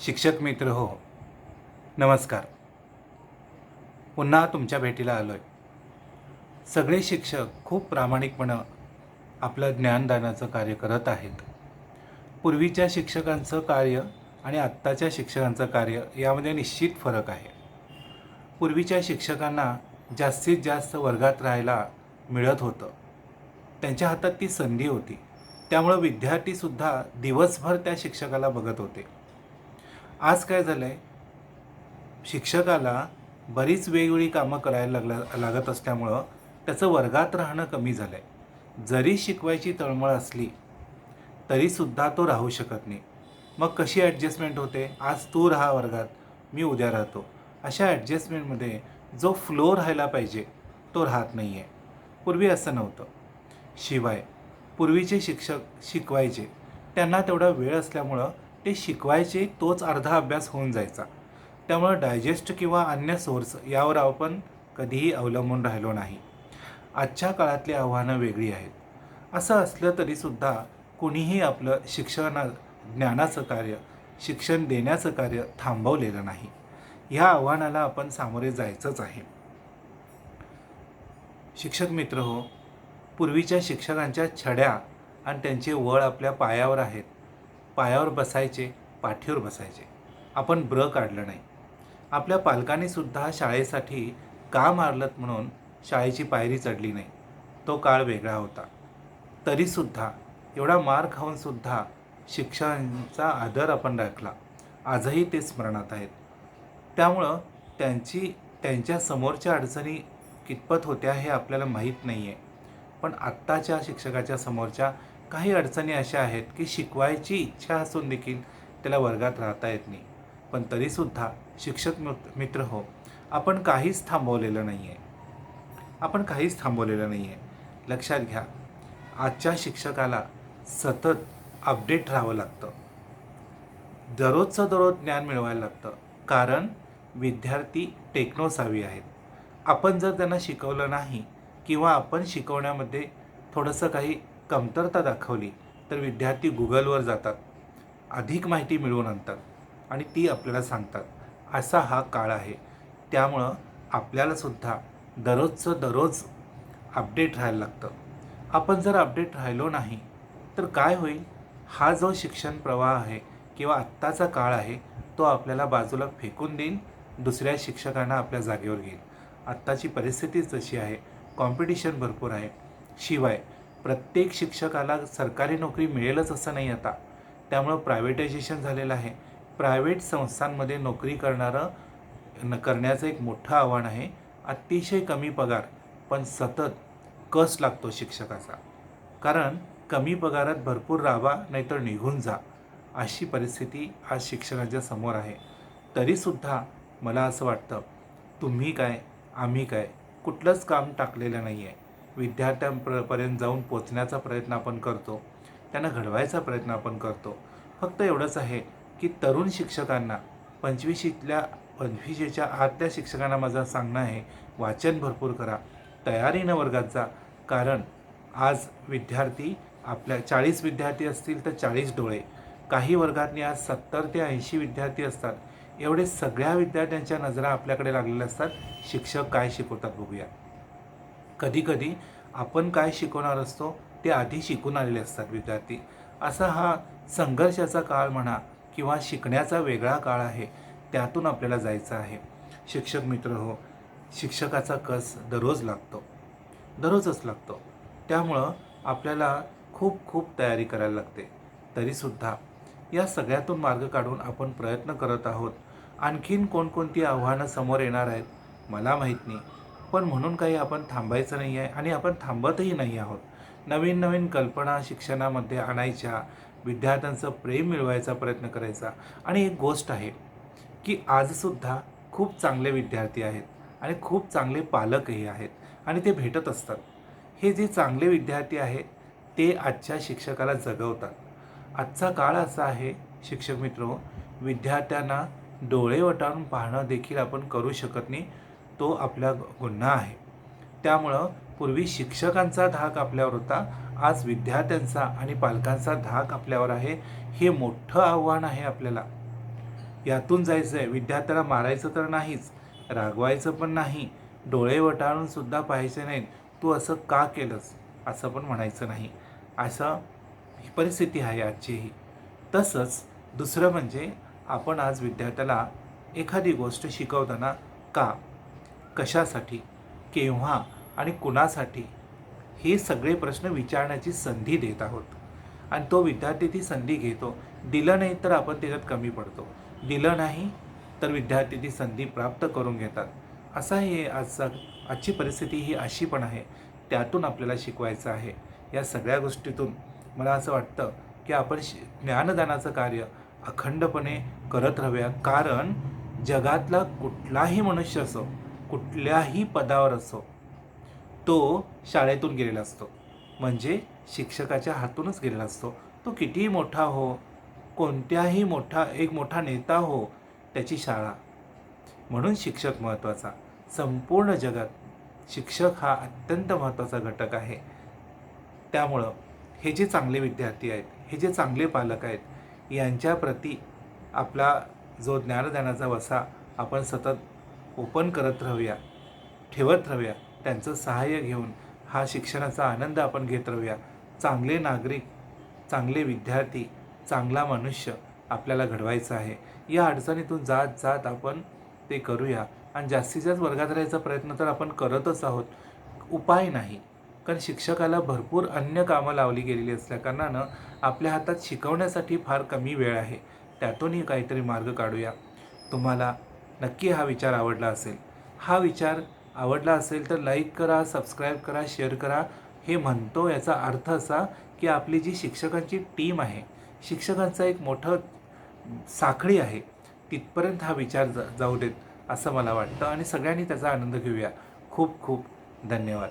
शिक्षक मित्र हो. नमस्कार. पुन्हा तुमच्या भेटीला आलो आहे सगळे शिक्षक खूप प्रामाणिकपणं आपलं ज्ञानदानाचं कार्य करत आहेत. पूर्वीच्या शिक्षकांचं कार्य आणि आत्ताच्या शिक्षकांचं कार्य यामध्ये निश्चित फरक आहे. पूर्वीच्या शिक्षकांना जास्तीत जास्त वर्गात राहायला मिळत होतं. त्यांच्या हातात ती संधी होती. त्यामुळं विद्यार्थीसुद्धा दिवसभर त्या शिक्षकाला बघत होते. आज काय झालं आहे शिक्षकाला बरीच वेगवेगळी कामं करायला लागला लागत असल्यामुळं त्याचं वर्गात राहणं कमी झालं आहे जरी शिकवायची तळमळ असली तरीसुद्धा तो राहू शकत नाही. मग कशी ॲडजस्टमेंट होते? आज तू राहा वर्गात मी उद्या राहतो. अशा ॲडजस्टमेंटमध्ये जो फ्लो राहायला पाहिजे तो राहत नाही आहे पूर्वी असं नव्हतं. शिवाय पूर्वीचे शिक्षक शिकवायचे त्यांना तेवढा वेळ असल्यामुळं ते शिकवायचे तोच अर्धा अभ्यास होऊन जायचा. त्यामुळं डायजेस्ट किंवा अन्य सोर्स यावर आपण कधीही अवलंबून राहिलो नाही. आजच्या काळातली आव्हानं वेगळी आहेत. असं असलं तरीसुद्धा कुणीही आपलं शिक्षणा ज्ञानाचं कार्य शिक्षण देण्याचं कार्य थांबवलेलं नाही. ह्या आव्हानाला आपण सामोरे जायचंच आहे. शिक्षक मित्र हो पूर्वीच्या शिक्षकांच्या छड्या आणि त्यांचे वळ आपल्या पायावर आहेत. पायावर बसायचे पाठीवर बसायचे. आपण ब्र काढलं नाही. आपल्या पालकांनीसुद्धा शाळेसाठी का मारलत म्हणून शाळेची पायरी चढली नाही. तो काळ वेगळा होता. तरीसुद्धा एवढा मार खाऊनसुद्धा शिक्षकांचा आदर आपण राखला. आजही ते स्मरणात आहेत. त्यामुळं त्यांची त्यांच्या समोरच्या अडचणी कितपत होत्या हे आपल्याला माहीत नाही आहे पण आत्ताच्या शिक्षकाच्या समोरच्या काही अडचणी अशा आहेत की शिकवायची इच्छा असून देखील त्याला वर्गात राहता येत नाही. पण तरीसुद्धा शिक्षक मित्र हो आपण काहीच थांबवलेलं नाही आहे आपण काहीच थांबवलेलं नाही आहे लक्षात घ्या आजच्या शिक्षकाला सतत अपडेट राहावं लागतं. दररोजचं दररोज ज्ञान मिळवायला लागतं. कारण विद्यार्थी टेक्नोसावी आहेत. आपण जर त्यांना शिकवलं नाही किंवा आपण शिकवण्यामध्ये थोडंसं काही कमतरता दाखवली तर विद्यार्थी गुगलवर जातात. अधिक माहिती मिळवून आणतात आणि ती आपल्याला सांगतात. असा हा काळ आहे. त्यामुळं आपल्यालासुद्धा दररोजचं दररोज अपडेट राहायला लागतं. आपण जर अपडेट राहिलो नाही तर काय होईल? हा जो शिक्षण प्रवाह आहे किंवा आत्ताचा काळ आहे तो आपल्याला बाजूला फेकून देईल दुसऱ्या शिक्षकांना आपल्या जागेवर घेईल. आत्ताची परिस्थितीच तशी आहे कॉम्पिटिशन भरपूर आहे. शिवाय प्रत्येक शिक्षकाला सरकारी नोकरी मिळेलच असं नाही आता. त्यामुळं प्रायव्हेटायझेशन झालेलं आहे. प्रायव्हेट संस्थांमध्ये नोकरी करणारं न करण्याचं एक मोठं आव्हान आहे. अतिशय कमी पगार पण सतत कस लागतो शिक्षकाचा? कारण कमी पगारात भरपूर राबा नाहीतर निघून जा अशी परिस्थिती आज शिक्षकांच्या समोर आहे. तरीसुद्धा मला असं वाटतं तुम्ही काय आम्ही काय कुठलंच काम टाकलेलं नाही आहे विद्यार्थ्यांपर्यंत जाऊन पोचण्याचा प्रयत्न आपण करतो. त्यांना घडवायचा प्रयत्न आपण करतो. फक्त एवढंच आहे की तरुण शिक्षकांना पंचवीशीतल्या पंचवीशीच्या आतल्या शिक्षकांना माझं सांगणं आहे वाचन भरपूर करा. तयारीनं वर्गात जा कारण आज विद्यार्थी आपल्या चाळीस विद्यार्थी असतील तर चाळीस डोळे. काही वर्गातनी आज सत्तर ते ऐंशी विद्यार्थी असतात. एवढे सगळ्या विद्यार्थ्यांच्या नजरा आपल्याकडे लागलेल्या असतात. शिक्षक काय शिकवतात बघूया. कधीकधी आपण काय शिकवणार असतो ते आधी शिकून आलेले असतात विद्यार्थी. असा हा संघर्षाचा काळ म्हणा किंवा शिकण्याचा वेगळा काळ आहे त्यातून आपल्याला जायचं आहे. शिक्षक मित्र हो शिक्षकाचा कस दररोज लागतो. दररोजच लागतो. त्यामुळं आपल्याला खूप खूप तयारी करायला लागते. तरीसुद्धा या सगळ्यातून मार्ग काढून आपण प्रयत्न करत आहोत. आणखीन कोणकोणती आव्हानं समोर येणार आहेत मला माहीत नाही. पण म्हणून काही आपण थांबायचं नाही आहे आणि आपण थांबतही नाही आहोत. नवीन नवीन कल्पना शिक्षणामध्ये आणायच्या विद्यार्थ्यांचं प्रेम मिळवायचा प्रयत्न करायचा. आणि एक गोष्ट आहे की आजसुद्धा खूप चांगले विद्यार्थी आहेत आणि खूप चांगले पालकही आहेत आणि ते भेटत असतात. हे जे चांगले विद्यार्थी आहेत ते आजच्या शिक्षकाला जगवतात. आजचा काळ असा आहे शिक्षक मित्र विद्यार्थ्यांना डोळे वटाळून पाहणं देखील आपण करू शकत नाही. तो आपला गुन्हा आहे. त्यामुळं पूर्वी शिक्षकांचा धाक आपल्यावर होता आज विद्यार्थ्यांचा आणि पालकांचा धाक आपल्यावर आहे हे मोठं आव्हान आहे आपल्याला. यातून जायचं आहे विद्यार्थ्याला मारायचं तर नाहीच रागवायचं पण नाही डोळे वटाळून सुद्धा पाहायचे नाहीत तू असं का केलंस? असं पण म्हणायचं नाही. असं ही परिस्थिती आहे आजचीही. तसंच दुसरं म्हणजे आपण आज विद्यार्थ्याला एखादी गोष्ट शिकवताना का कशासाठी केव्हा आणि कुणासाठी हे सगळे प्रश्न विचारण्याची संधी देत आहोत. आणि तो विद्यार्थी ती संधी घेतो. दिलं नाही तर आपण त्याच्यात कमी पडतो. दिलं नाही तर विद्यार्थी ती संधी प्राप्त करून घेतात. असा हे आजचा आजची परिस्थिती ही अशी पण आहे. त्यातून आपल्याला शिकवायचं आहे. या सगळ्या गोष्टीतून मला असं वाटतं की आपण शि ज्ञानदानाचं कार्य अखंडपणे करत राहूया. कारण जगातला कुठलाही मनुष्य असो कुठल्याही पदावर असो तो शाळेतून गेलेला असतो. म्हणजे शिक्षकाच्या हातूनच गेलेला असतो. तो कितीही मोठा हो कोणत्याही मोठा एक मोठा नेता हो त्याची शाळा. म्हणून शिक्षक महत्त्वाचा. संपूर्ण जगात शिक्षक हा अत्यंत महत्त्वाचा घटक आहे. त्यामुळं हे जे चांगले विद्यार्थी आहेत हे जे चांगले पालक आहेत यांच्याप्रती आपला जो ज्ञानदानाचा वसा आपण सतत ओपन करत राहूया ठेवत राहूया त्यांचं सहाय्य घेऊन हा शिक्षणाचा आनंद आपण घेत राहूया. चांगले नागरिक चांगले विद्यार्थी चांगला मनुष्य आपल्याला घडवायचं आहे. या अडचणीतून जात जात आपण ते करूया. आणि जास्तीत जास्त वर्गात राहायचा प्रयत्न तर आपण करतच आहोत. उपाय नाही. कारण शिक्षकाला भरपूर अन्य कामं लावली गेलेली असल्याकारणानं आपल्या हातात शिकवण्यासाठी फार कमी वेळ आहे. त्यातूनही काहीतरी मार्ग काढूया. तुम्हाला नक्की हा विचार आवडला असेल. हा विचार आवडला असेल तर लाईक करा सबस्क्राईब करा शेअर करा. हे म्हणतो याचा अर्थ असा की आपली जी शिक्षकांची टीम आहे शिक्षकांचा एक मोठं साखळी आहे तिथपर्यंत हा विचार जा जाऊ देत असं मला वाटतं. आणि सगळ्यांनी त्याचा आनंद घेऊया. खूप खूप धन्यवाद.